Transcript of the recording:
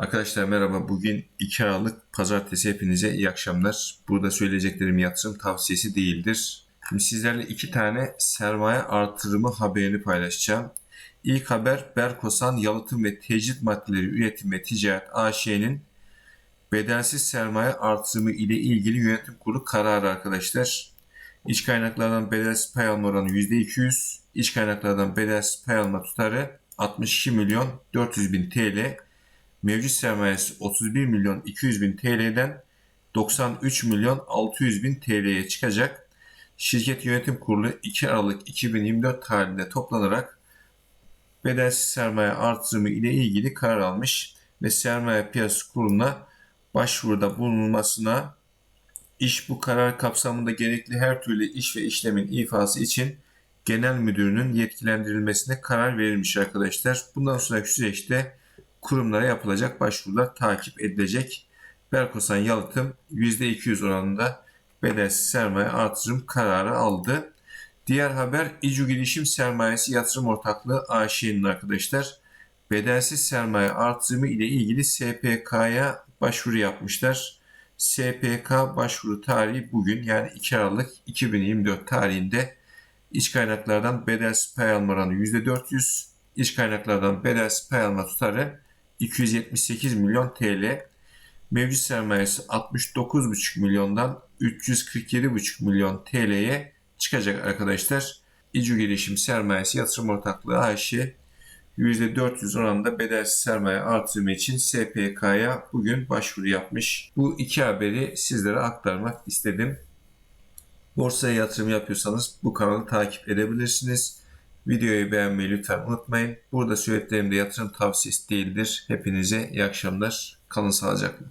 Arkadaşlar merhaba. Bugün 2 Aralık Pazartesi. Hepinize iyi akşamlar. Burada söyleyeceklerim yatırım tavsiyesi değildir. Şimdi sizlerle iki tane sermaye artırımı haberini paylaşacağım. İlk haber Berkosan Yalıtım ve Tecrit Maddeleri Üretim ve Ticaret AŞ'nin bedelsiz sermaye artırımı ile ilgili yönetim kurulu kararı arkadaşlar. İç kaynaklardan bedelsiz pay alma oranı %200, iç kaynaklardan bedelsiz pay alma tutarı 62 milyon 400 bin TL, mevcut sermayesi 31 milyon 200 bin TL'den 93 milyon 600 bin TL'ye çıkacak. Şirket yönetim kurulu 2 Aralık 2024 tarihinde toplanarak bedelsiz sermaye artırımı ile ilgili karar almış ve sermaye piyasası kuruluna başvuruda bulunulmasına iş bu karar kapsamında gerekli her türlü iş ve işlemin ifası için genel müdürünün yetkilendirilmesine karar verilmiş arkadaşlar. Bundan sonraki süreçte kurumlara yapılacak başvurular takip edilecek. Berkosan Yalıtım %200 oranında bedelsiz sermaye artırım kararı aldı. Diğer haber İCU Girişim Sermayesi Yatırım Ortaklığı AŞ'nin arkadaşlar bedelsiz sermaye artırımı ile ilgili SPK'ya başvuru yapmışlar. SPK başvuru tarihi bugün yani 2 Aralık 2024 tarihinde iç kaynaklardan bedelsiz pay alma oranı %400, iç kaynaklardan bedelsiz pay alma tutarı 278 milyon TL, mevcut sermayesi 69,5 milyondan 347,5 milyon TL'ye çıkacak arkadaşlar. İCU Gelişim Sermayesi Yatırım Ortaklığı AŞ %400 oranında bedelsiz sermaye artırımı için SPK'ya bugün başvuru yapmış. Bu iki haberi sizlere aktarmak istedim. Borsaya yatırım yapıyorsanız bu kanalı takip edebilirsiniz. Videoyu beğenmeyi lütfen unutmayın. Burada söylediklerim de yatırım tavsiyesi değildir. Hepinize iyi akşamlar. Kalın sağlıcakla.